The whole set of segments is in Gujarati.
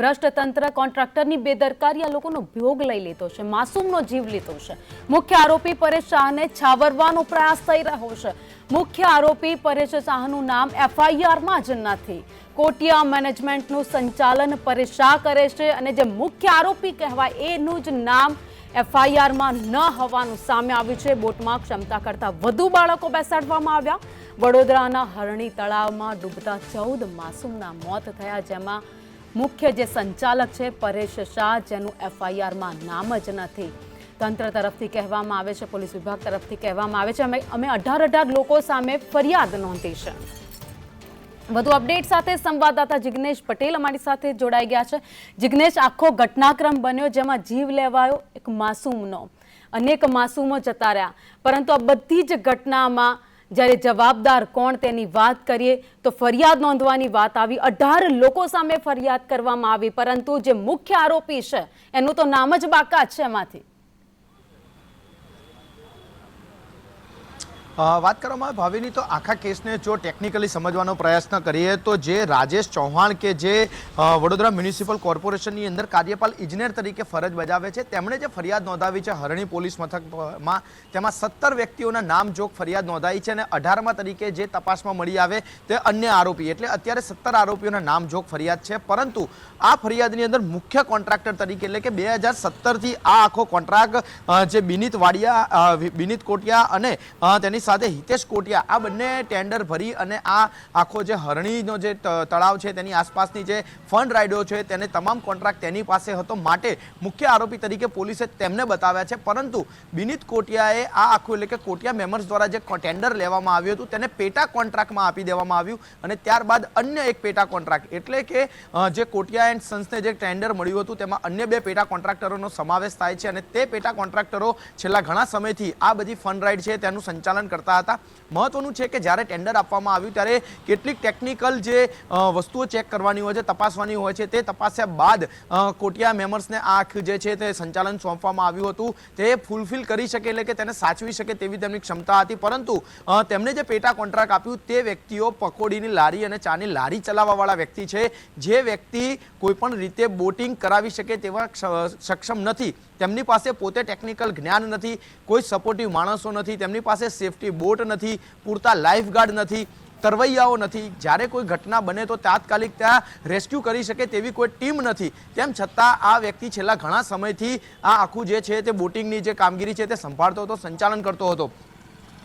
ભ્રષ્ટ તંત્ર કોન્ટ્રાક્ટરની બેદરકારી આ લોકોનો ભોગ લઈ લીધો છે, માસૂમનો જીવ લીધો છે. મુખ્ય આરોપી પરેશ શાહને છાવરવાનો પ્રયાસ થઈ રહ્યો છે. મુખ્ય આરોપી પરેશ શાહનું નામ એફઆઈઆરમાં જ નથી. કોટિયા મેનેજમેન્ટનું સંચાલન પરેશ શાહ કરે છે અને જે મુખ્ય આરોપી કહેવાય એનું જ નામ એફઆઈઆરમાં ન હોવાનું સામે આવ્યું છે. બોટમાં ક્ષમતા કરતાં વધુ બાળકો બેસાડવામાં આવ્યા. વડોદરાના હરણી તળાવમાં ડૂબતા ચૌદ માસૂમના મોત થયા, જેમાં મુખ્ય જે સંચાલક છે પરેશ શાહ, જેનું એફઆઈઆરમાં નામ જ નથી. તંત્ર તરફથી કહેવામાં આવે છે, પોલીસ વિભાગ તરફથી કહેવામાં આવે છે. અમે અમે અઢાર અઢાર લોકો સામે ફરિયાદ નોંધી છે. વધુ અપડેટ સાથે સંવાદદાતા જિગ્નેશ પટેલ અમારી સાથે જોડાઈ ગયા છે. જિગ્નેશ, આખો ઘટનાક્રમ બન્યો જેમાં જીવ લેવાયો એક માસૂમનો. અનેક માસૂમો જતા રહ્યા. પરંતુ આ બધી જ ઘટનામાં જ્યારે જવાબદાર કોણ તેની વાત કરીએ તો ફરિયાદ નોંધવાની વાત આવી. અઢાર લોકો સામે ફરિયાદ કરવામાં આવી, પરંતુ જે મુખ્ય આરોપી છે, એનું તો નામ જ બાકાત છે એમાંથી. વાત કરવામાં આવે ભાવિની તો આખા કેસને જો ટેકનિકલી સમજવાનો પ્રયત્ન કરીએ તો જે રાજેશ ચૌહાણ કે જે વડોદરા મ્યુનિસિપલ કોર્પોરેશનની અંદર કાર્યપાલ ઇજનેર તરીકે ફરજ બજાવે છે, તેમણે જે ફરિયાદ નોંધાવી છે હરણી પોલીસ મથકમાં, તેમાં સત્તર વ્યક્તિઓના નામ જોગ ફરિયાદ નોંધાઈ છે અને અઢારમાં તરીકે જે તપાસમાં મળી આવે તે અન્ય આરોપી, એટલે અત્યારે સત્તર આરોપીઓના નામ જોગ ફરિયાદ છે, પરંતુ આ ફરિયાદની અંદર મુખ્ય કોન્ટ્રાક્ટર તરીકે, એટલે કે બે હજાર સત્તરથી આ આખો કોન્ટ્રાક્ટ જે બિનિત વાડિયા બિનિત કોટિયા અને તેની સાથે હિતેશ કોટિયા, આ બંને ટેન્ડર ભરી અને આ આખો જે હરણીનો જે તળાવ છે તેની આસપાસની જે ફંડ રાઇડો છે તેને તમામ કોન્ટ્રાક્ટ તેની પાસે હતો. માટે મુખ્ય આરોપી તરીકે પોલીસે તેમને બતાવ્યા છે. પરંતુ બિનિત કોટિયાએ આ આખું એટલે કે કોટિયા મેમ્બર્સ દ્વારા જે ટેન્ડર લેવામાં આવ્યું હતું, તેને પેટા કોન્ટ્રાક્ટમાં આપી દેવામાં આવ્યું અને ત્યારબાદ અન્ય એક પેટા કોન્ટ્રાક્ટ એટલે કે જે કોટિયા એન્ડ સન્સને જે ટેન્ડર મળ્યું હતું, તેમાં અન્ય બે પેટા કોન્ટ્રાક્ટરોનો સમાવેશ થાય છે અને તે પેટા કોન્ટ્રાક્ટરો છેલ્લા ઘણા સમયથી આ બધી ફંડ રાઇડ છે તેનું સંચાલન કરતા હતા. મહત્વનું છે કે જ્યારે ટેન્ડર આપવામાં આવ્યું ત્યારે કેટલીક ટેકનિકલ જે વસ્તુઓ ચેક કરવાની હોય છે, તપાસવાની હોય છે, તે તપાસ્યા બાદ કોટિયા મેમર્સને આખું જે છે તે સંચાલન સોંપવામાં આવ્યું હતું. તે ફૂલફિલ કરી શકે એટલે કે તેને સાચવી શકે તેવી તેમની ક્ષમતા હતી. પરંતુ તેમણે જે પેટા કોન્ટ્રાક્ટ આપ્યું તે વ્યક્તિઓ પકોડીની લારી અને ચાની લારી ચલાવવાવાળા વ્યક્તિ છે. જે વ્યક્તિ કોઈપણ રીતે બોટિંગ કરાવી શકે તેવા સક્ષમ નથી. તેમની પાસે પોતે ટેકનિકલ જ્ઞાન નથી, કોઈ સપોર્ટિવ માણસો નથી, તેમની પાસે સેફટી બોટ નથી, પૂરતા લાઈફ ગાર્ડ નથી, તરવૈયાઓ નથી. જ્યારે કોઈ ઘટના બને તો તાત્કાલિક ત્યાં રેસ્ક્યુ કરી શકે તેવી કોઈ ટીમ નથી. તેમ છતાં આ વ્યક્તિ છેલ્લા ઘણા સમયથી આ આખું જે છે તે બોટિંગની જે કામગીરી છે તે સંભાળતો હતો, સંચાલન કરતો હતો.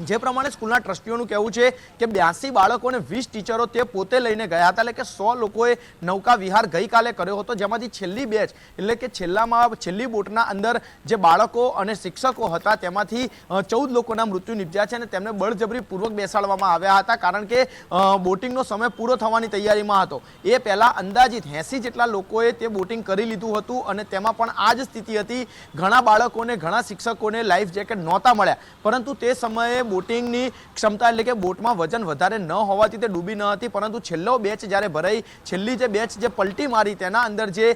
જે પ્રમાણે સ્કૂલના ટ્રસ્ટીઓનું કહેવું છે કે બ્યાસી બાળકો અને વીસ ટીચરો તે પોતે લઈને ગયા હતા. એટલે કે સો લોકોએ નૌકા વિહાર ગઈકાલે કર્યો હતો. જેમાંથી છેલ્લી બેચ એટલે કે છેલ્લામાં છેલ્લી બોટના અંદર જે બાળકો અને શિક્ષકો હતા તેમાંથી ચૌદ લોકોના મૃત્યુ નિપજ્યા છે અને તેમને બળજબરીપૂર્વક બેસાડવામાં આવ્યા હતા કારણ કે બોટિંગનો સમય પૂરો થવાની તૈયારીમાં હતો. એ પહેલાં અંદાજિત એંસી જેટલા લોકોએ તે બોટિંગ કરી લીધું હતું અને તેમાં પણ આ જ સ્થિતિ હતી. ઘણા બાળકોને, ઘણા શિક્ષકોને લાઈફ જેકેટ નહોતા મળ્યા. પરંતુ તે સમયે બોટિંગની ક્ષમતા એટલે કે બોટમાં વજન વધારે ન હોવાથી તે ડૂબી ન હતી પરંતુ છેલ્લો બેચ જ્યારે ભરાઈ છેલ્લી જે બેચ જે પલટી મારી તેના અંદર જે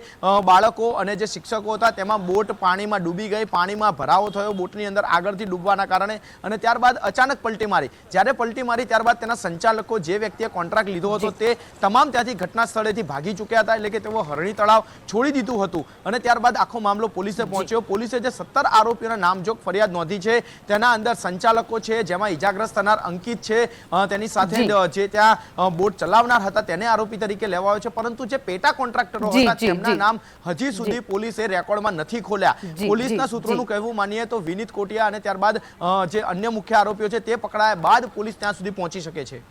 બાળકો અને જે શિક્ષકો હતા તેમાં બોટ પાણીમાં ડૂબી ગઈ પાણીમાં ભરાવો થયો બોટની અંદર આગળથી ડૂબવાના કારણે અને ત્યારબાદ અચાનક પલટી મારી. જ્યારે પલટી મારી ત્યારબાદ તેના સંચાલકો જે વ્યક્તિએ કોન્ટ્રાક્ટ લીધો હતો તે તમામ ત્યાંથી ઘટના સ્થળેથી ભાગી ચૂક્યા હતા એટલે કે તેઓ હરણી તળાવ છોડી દીધું હતું. અને ત્યારબાદ આખો મામલો પોલીસે પહોંચ્યો. પોલીસે જે સત્તર આરોપીઓના નામજોગ ફરિયાદ નોંધી છે તેના અંદર સંચાલકો છે જેમાં ઈજાગ્રસ્ત થનાર અંકિત છે. તેની સાથે જે. ત્યાં બોટ ચલાવનાર હતા તેને આરોપી તરીકે લેવાયો છે. પરંતુ જે પેટા કોન્ટ્રાક્ટરો હતા તેમના નામ હજી સુધી પોલીસે રેકોર્ડમાં નથી ખોલ્યા. પોલીસના સૂત્રોનું કહેવું માનીએ તો વિનીત કોટિયા અને ત્યારબાદ જે અન્ય મુખ્ય આરોપીઓ છે તે પકડાયા બાદ પોલીસ ત્યાં સુધી પહોંચી શકે છે.